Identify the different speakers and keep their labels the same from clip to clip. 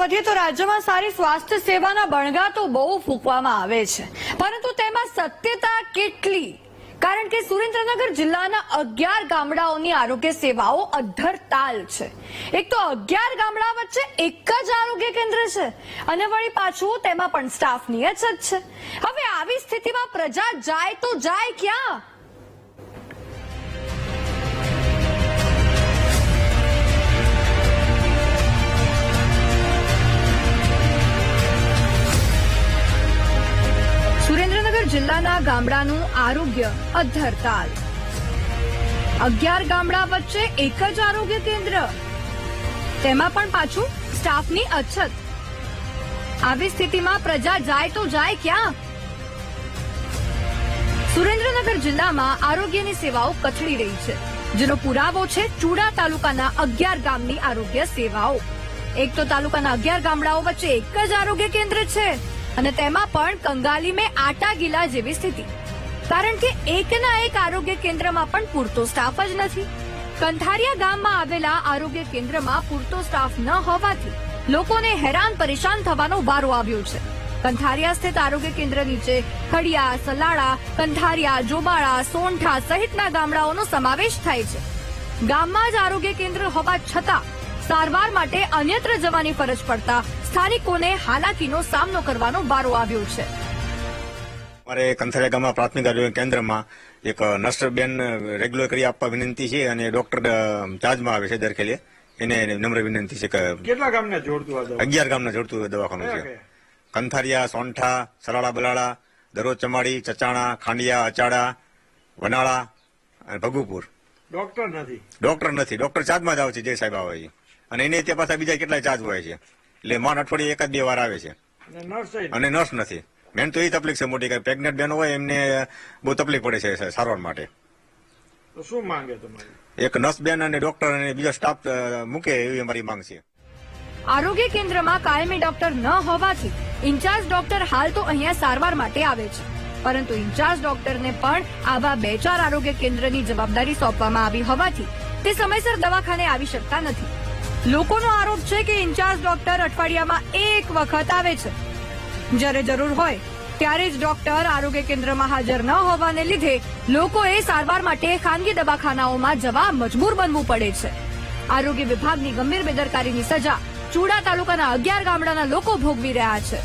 Speaker 1: વધીએ તો રાજ્યમાં સારી સ્વાસ્થ્ય સેવાના બણગા તો બહુ ફૂંકવામાં આવે છે. પરંતુ તેમાં સત્યતા કેટલી? કારણ કે સુરેન્દ્રનગર જિલ્લાના અગિયાર ગામડાઓની આરોગ્ય સેવાઓ અધ્ધરતાલ છે. એક તો અગિયાર ગામડા વચ્ચે એક જ આરોગ્ય કેન્દ્ર છે અને વળી પાછું તેમાં પણ સ્ટાફની અછત છે. હવે આવી સ્થિતિમાં પ્રજા જાય તો જાય ક્યાં? જિલ્લાના ગામડાનું આરોગ્ય અધ્ધર અગિયાર ગામડા વચ્ચે એક જ આરોગ્ય કેન્દ્ર. તેમાં પણ પાછું સ્ટાફની અછત. આવી સ્થિતિમાં પ્રજા જાય તો જાય ક્યાં? સુરેન્દ્રનગર જિલ્લામાં આરોગ્યની સેવાઓ કથળી રહી છે, જેનો પુરાવો છે ચૂડા તાલુકાના અગિયાર ગામની આરોગ્ય સેવાઓ. એક તો તાલુકાના અગિયાર ગામડાઓ વચ્ચે એક જ આરોગ્ય કેન્દ્ર છે. અને તેમાં પણ કંગાલી મેં આટા ગીલા જેવી સ્થિતિ. કારણ કે એકના એક આરોગ્ય કેન્દ્રમાં પણ પૂરતો સ્ટાફ જ નથી. કંથારિયા ગામમાં આવેલા આરોગ્ય કેન્દ્રમાં પૂરતો સ્ટાફ ન હોવાથી લોકોને હેરાન પરેશાન થવાનો વારો આવ્યો છે. કંથારિયા સ્થિત આરોગ્ય કેન્દ્ર નીચે ખડિયા સલાડા કંથારિયા, જોબાળા સોંઠા સહિતના ગામડાઓનો સમાવેશ થાય છે. ગામમાં જ આરોગ્ય કેન્દ્ર હોવા છતાં સારવાર માટે અન્યત્ર જવાની ફરજ પડતા સ્થાનિકોને હાલાકીનો સામનો કરવાનો વારો આવ્યો છે.
Speaker 2: અમારે કંથળિયા ગામમાં પ્રાથમિક આરોગ્ય કેન્દ્રમાં એક નર્સબેન રેગ્યુલર કરી આપવા વિનંતી છે અને ડોક્ટર ચાર્જમાં આવે છે દરખેલે એને નમ્ર વિનંતી છે કે
Speaker 3: કેટલા ગામને જોડતું
Speaker 2: અગિયાર ગામને જોડતું દવાખાનું છે? કંથારિયા સોંઠા સરાળા બલાળા દરોજ ચમાડી ચચાણા ખાંડિયા અચાડા વનાળા અને ભગુપુર.
Speaker 3: ડોક્ટર નથી.
Speaker 2: ડોક્ટર નથી. ડોક્ટર ચાર્જમાં જ આવે છે જે સાહેબ આવે છે. અને એને ત્યાં પાછા બીજા કેટલાય ચાર્જ હોય છે. એટલે માન અઠવાડિયે એકાદ બે વાર આવે છે.
Speaker 3: અને નર્સ ય
Speaker 2: અને નર્સ નથી. મેન તો એ તકલીફ છે મોટી કે પ્રેગ્નેન્ટ બેન હોય એમને બહુ તકલીફ પડે છે સારવાર માટે.
Speaker 3: શું માંગે તમારી?
Speaker 2: એક નર્સ બેન અને ડોક્ટર અને બીજો સ્ટાફ મૂકે એવી અમારી માંગ છે.
Speaker 1: આરોગ્ય કેન્દ્રમાં કાયમી ડોક્ટર ન હોવાથી ઇન્ચાર્જ ડોક્ટર હાલ તો અહીંયા સારવાર માટે આવે છે. પરંતુ ઇન્ચાર્જ ડોક્ટરને પણ આવા બે ચાર આરોગ્ય કેન્દ્રની જવાબદારી સોંપવામાં આવી હોવાથી તે સમયસર દવાખાને આવી શકતા નથી. લોકોનો આરોપ છે કે ઇન્ચાર્જ ડોક્ટર અઠવાડિયામાં એક વખત આવે છે. જ્યારે જરૂર હોય, ત્યારે જ ડોક્ટર આરોગ્ય કેન્દ્રમાં હાજર ન હોવાને લીધે લોકોએ સારવાર માટે ખાનગી દવાખાનાઓમાં જવા મજબૂર બનવું પડે છે. આરોગ્ય વિભાગની ગંભીર બેદરકારીની સજા ચૂડા તાલુકાના અગિયાર ગામડાના લોકો ભોગવી રહ્યા છે.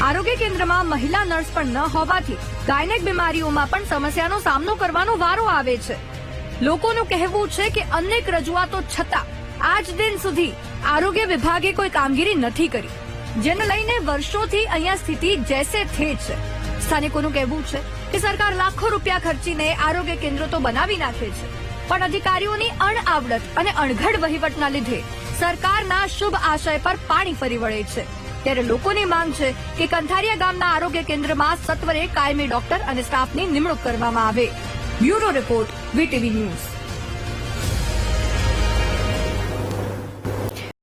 Speaker 1: આરોગ્ય કેન્દ્રમાં મહિલા નર્સ પણ ન હોવાથી ગાયનેક બીમારીઓમાં પણ સમસ્યાનો સામનો કરવાનો વારો આવે છે. લોકોનું કહેવું છે કે અનેક રજૂઆતો છતાં આજ દિન સુધી આરોગ્ય વિભાગે કોઈ કામગીરી નથી કરી. જેને લઈને વર્ષોથી અહીંયા સ્થિતિ જેસે થે છે. સ્થાનિકોનું કહેવું છે કે સરકાર લાખો રૂપિયા ખર્ચીને આરોગ્ય કેન્દ્રો તો બનાવી નાખે છે. પણ અધિકારીઓની અણઆવડત અને અણઘડ વહીવટના લીધે સરકારના શુભ આશય પર પાણી ફરી વળે છે. ત્યારે લોકોની માંગ છે કે કંથારિયા ગામના આરોગ્ય કેન્દ્રમાં સત્વરે કાયમી ડોક્ટર અને સ્ટાફની નિમણૂક કરવામાં આવે. Bureau report VTV news